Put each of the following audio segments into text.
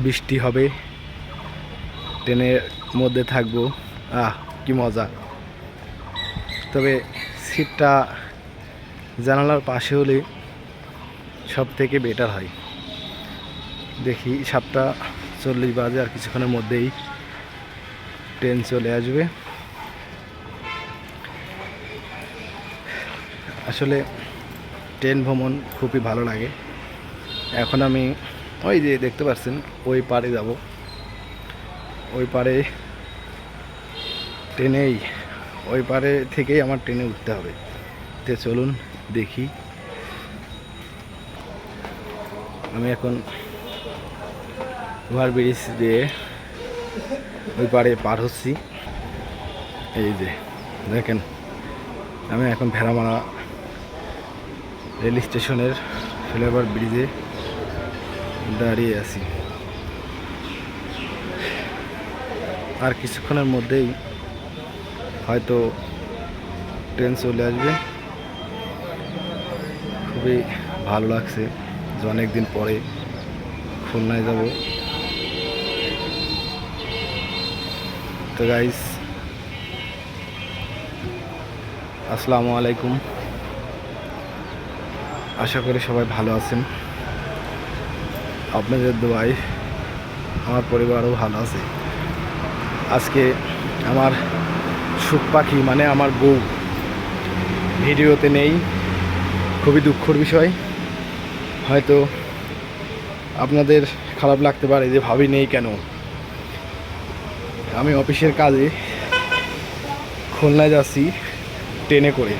বৃষ্টি হবে। ট্রেনের মধ্যে থাকব। আহ, কি মজা। তবে সিটটা জানালার পাশে হলে সব থেকে বেটার হয়। দেখি, সাতটা চল্লিশ বাজে আর কিছুক্ষণের মধ্যেই ট্রেন চলে আসবে। আসলে ট্রেন ভ্রমণ খুবই ভালো লাগে। এখন আমি ওই যে দেখতে পাচ্ছেন ওই পারে যাব। ওই পারে ট্রেনেই, ওই পারে থেকেই আমার ট্রেনে উঠতে হবে। তো চলুন দেখি। আমি এখন ওভার ব্রিজ দিয়ে ওই পারে পার হচ্ছি। এই যে, দেখেন, আমি এখন ভেড়ামারা রেল স্টেশনের ফ্লেভার ব্রিজে দাঁড়িয়ে আছি। আর কিছুক্ষণের মধ্যেই হয়তো ট্রেন চলে আসবে। খুবই ভালো লাগছে যে অনেক দিন পরে খুলনায় যাব। তো গাইস আসসালামু আলাইকুম। আশা করি সবাই ভালো আছেন। আপনাদের দোয়াই আমার পরিবারও ভালো আছে। আজকে আমার সুখ পাখি মানে আমার বউ ভিডিওতে নেই, খুবই দুঃখর বিষয়। হয়তো আপনাদের খারাপ লাগতে পারে যে ভাবি নেই কেন? আমি অফিসের কাজে খুলনায় যাচ্ছি ট্রেনে করে।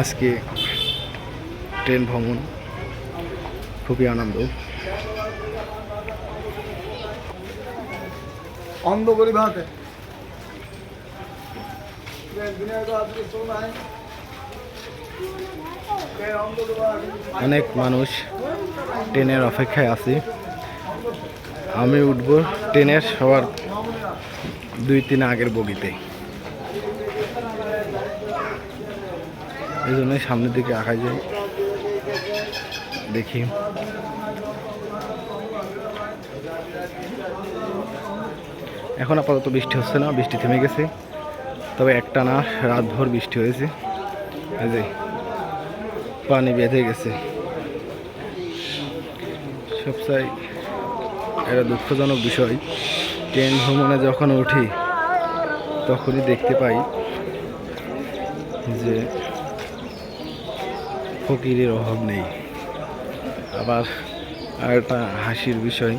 আজকে ট্রেন ভ্রমণ। খুবই আনন্দ। অন্ধ বলি ভাতে। অনেক মানুষ ট্রেনের অপেক্ষায় আছে। আমি উঠব ট্রেনের সবার দুই তিন আগের বগিতে। এই জন্যই সামনের দিকে আঁকা যায় দেখি। এখন আপাতত বৃষ্টি হচ্ছে না, বৃষ্টি থেমে গেছে। তবে একটা না রাতভর বৃষ্টি হয়েছে। যে, পানি বেঁধে গেছে। সবসাই একটা দুঃখজনক বিষয়, ট্রেন ভ্রমণে যখন উঠি, তখনই দেখতে পাই যে ফকিরের অভাব নেই। আবার আর একটা হাসির বিষয়।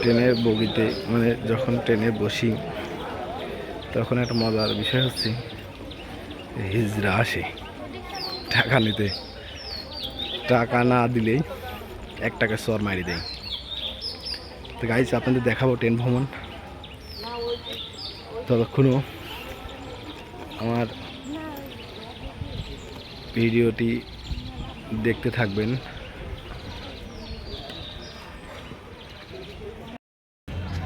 ট্রেনের বগিতে মানে যখন ট্রেনে বসি, তখন একটা মজার বিষয় হচ্ছে হিজড়া আসে টাকা নিতে। টাকা না দিলেই এক টাকা সর মারি দেয়। তো গাইজ আপনাদের দেখাবো ট্রেন ভ্রমণ। ততক্ষণও আমার ভিডিওটি দেখতে থাকবেন।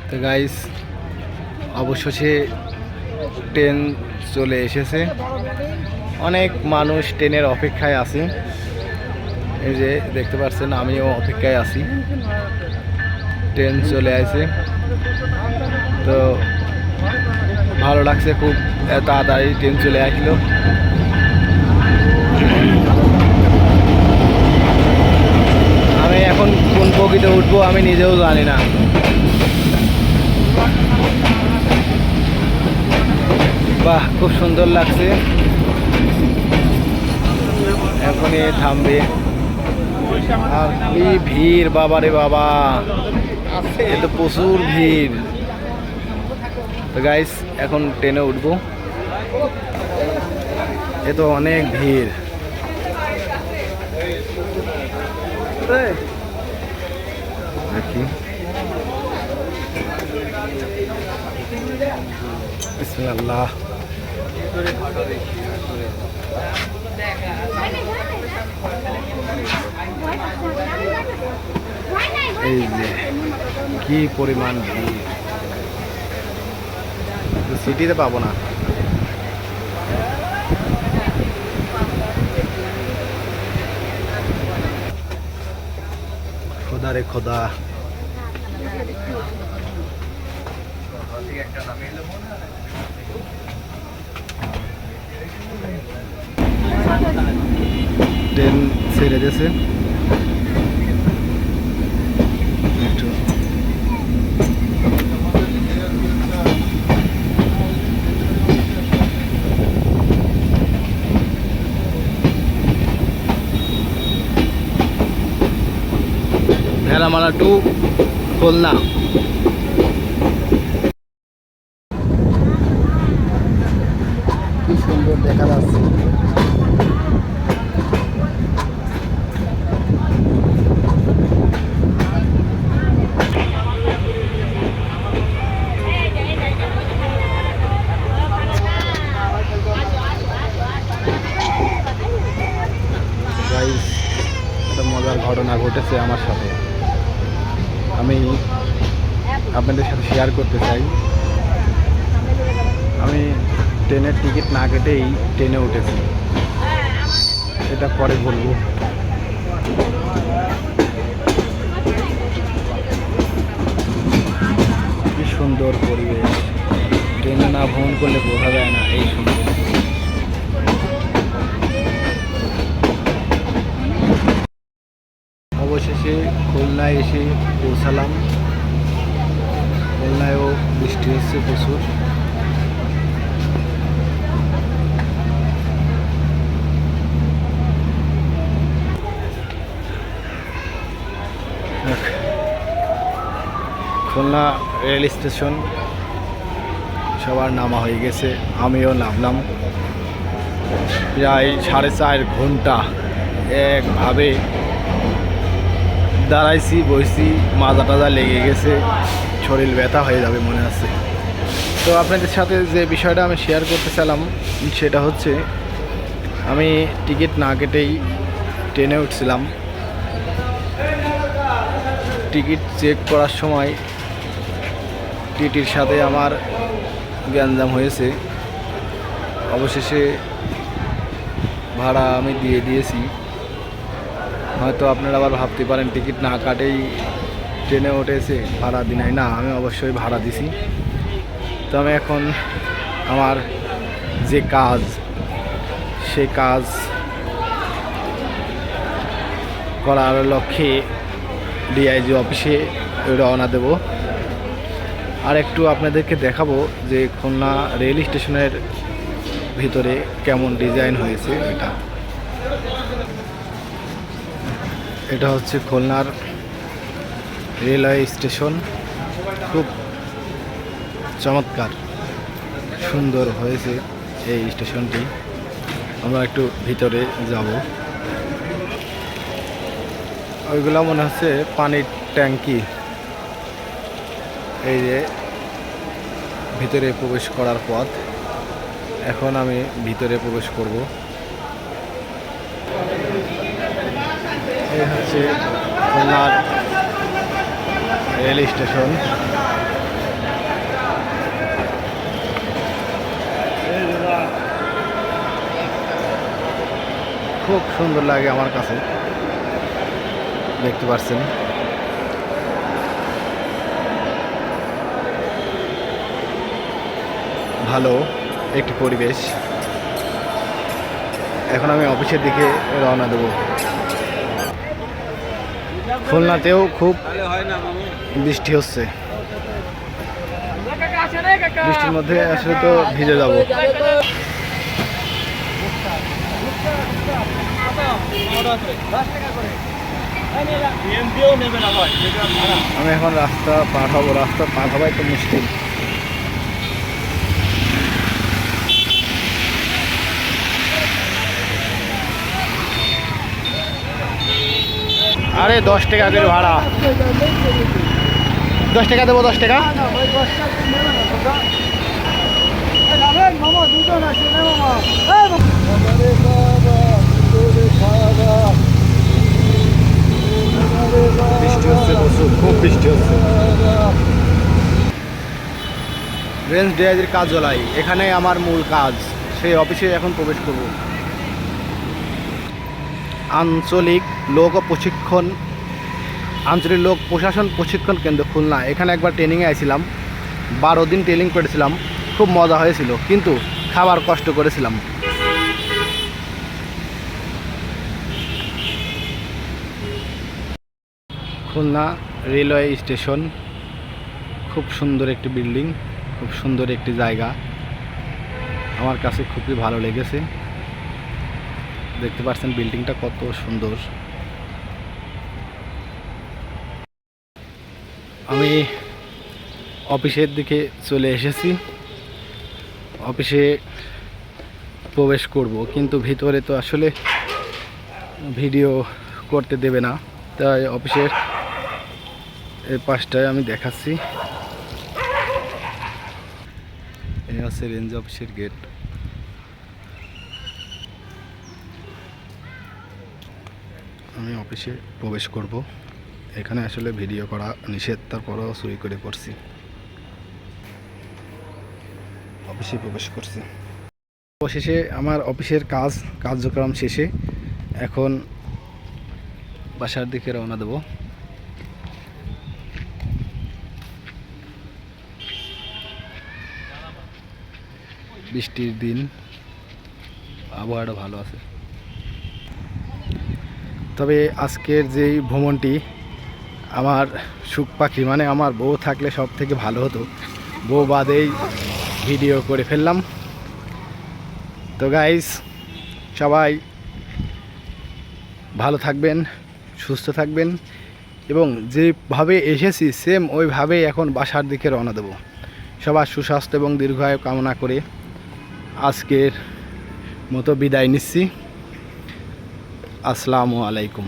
তো গাইস অবশেষে ট্রেন চলে এসেছে। অনেক মানুষ ট্রেনের অপেক্ষায় আছে। এই যে দেখতে পাচ্ছেন, আমিও অপেক্ষায় আছি। ট্রেন চলে আসে তো ভালো লাগছে খুব তাড়াতাড়ি ট্রেন চলে আসলো আমি এখন কোন বগিতে উঠবো আমি নিজেও জানি না। বাহ, খুব সুন্দর লাগছে। এখনই থামবে। আর কি ভিড় বাবা রে বাবা। এ তো প্রচুর ভিড়। তো গাইস এখন ট্রেনে উঠবো। এ তো অনেক ভিড়। দেখি। বিসমিল্লাহ। এই যে কি পরিমাণ সিটিতে পাবো না। খোদা রে খোদা। ট্রেন ছেড়ে দিয়েছে। ভেড়ামালা টু খুলনা। কি সুন্দর দেখা যাচ্ছে। মজার ঘটনা ঘটেছে আমার সাথে। আমি আপনাদের সাথে শেয়ার করতে চাই। আমি ট্রেনের টিকিট না কেটেই ট্রেনে উঠেছি। এটা পরে বলব। কি সুন্দর পরিবেশ। ট্রেনে না ভ্রমণ করলে বোঝা যায় না এই সুন্দর অবশেষে খুলনায় এসে পৌঁছালাম। খুলনায়ও বৃষ্টি হচ্ছে প্রচুর। খুলনা রেল স্টেশন সবার নামা হয়ে গেছে, আমিও নামলাম। প্রায় সাড়ে চার ঘণ্টা একভাবে দাঁড়াইছি, বইছি, মাজা টাজা লেগে গেছে, শরীর ব্যথা হয়ে যাবে মনে আছে। তো আপনাদের সাথে যে বিষয়টা আমি শেয়ার করতে চাইলাম, সেটা হচ্ছে, আমি টিকিট না কেটেই ট্রেনে উঠছিলাম। টিকিট চেক করার সময়, টিটির সাথে আমার গ্যাঞ্জাম হয়েছে। অবশেষে ভাড়া আমি দিয়ে দিয়েছি। হয়তো আপনারা আবার ভাবতে পারেন, টিকিট না কাটেই ট্রেনে উঠেছে ভাড়া দিনাই। না, আমি অবশ্যই ভাড়া দিছি। তো আমি এখন আমার যে কাজ, সে কাজ করার লক্ষ্যে ডিআইজি অফিসে রওনা দেব। আর একটু আপনাদেরকে দেখাবো যে খুলনা রেল স্টেশনের ভিতরে কেমন ডিজাইন হয়েছে এটা। এটা হচ্ছে খুলনার রেলওয়ে স্টেশন। খুব চমৎকার, সুন্দর হয়েছে এই স্টেশনটি। আমরা একটু ভিতরে যাব। ওইগুলো মনে হচ্ছে পানির ট্যাঙ্কি। এই যে ভিতরে প্রবেশ করার পথ। এখন আমি ভিতরে প্রবেশ করব। এই হচ্ছে খুলনার রেল স্টেশন। খুব সুন্দর লাগে আমার কাছে। দেখতে পাচ্ছেন ভালো একটি পরিবেশ। এখন আমি অফিসের দিকে রওনা দেব। খুলনাতেও খুব বৃষ্টি হচ্ছে। বৃষ্টির মধ্যে আসলে তো ভিজে যাব। আমি এখন রাস্তা পার হব, রাস্তা পার হওয়াই তো মুশকিল। আরে দশ টাকা করে ভাড়া। দশ টাকা দেবো দশ টাকা? বৃষ্টি হচ্ছে খুব রেঞ্জ ডিআইজির কাজ জ্বলাই। এখানে আমার মূল কাজ। সেই অফিসে এখন প্রবেশ করব। আঞ্চলিক লোক প্রশিক্ষণ, আঞ্চলিক লোক প্রশাসন প্রশিক্ষণ কেন্দ্র খুলনা। এখানে একবার ট্রেনিংয়ে আইছিলাম। বারো দিন ট্রেনিং করেছিলাম। খুব মজা হয়েছিল, কিন্তু খাবার কষ্ট করেছিলাম। খুলনা রেলওয়ে স্টেশন, খুব সুন্দর একটি বিল্ডিং, খুব সুন্দর একটি জায়গা। আমার কাছে খুবই ভালো লেগেছে। দেখতে পাচ্ছেন বিল্ডিংটা কত সুন্দর। আমি অফিসের দিকে চলে এসেছি। অফিসে প্রবেশ করব, কিন্তু ভিতরে তো আসলে ভিডিও করতে দেবে না। তাই অফিসের এই পাশটায় আমি দেখাচ্ছি। এই হচ্ছে রেঞ্জ অফিসের গেট। আমি অফিসে প্রবেশ করব। এখানে আসলে ভিডিও করা নিষেধ, তারপরেও চুরি করে করছি অফিসে প্রবেশ করছি। অবশেষে আমার অফিসের কাজ, কার্যক্রম শেষে এখন বাসার দিকে রওনা দেবো। বৃষ্টির দিন, আবহাওয়াটা ভালো আছে। তবে আজকের যেই ভ্রমণটি, আমার সুখ পাখি মানে আমার বউ থাকলে সব থেকে ভালো হতো। বউ বাদেই ভিডিও করে ফেললাম। তো গাইস সবাই ভালো থাকবেন, সুস্থ থাকবেন, এবং যেভাবে এসেছি সেম ওইভাবেই এখন বাসার দিকে রওনা দেব। সবার সুস্বাস্থ্য এবং দীর্ঘায়ু কামনা করে আজকের মতো বিদায় নিচ্ছি। আসসালামু আলাইকুম।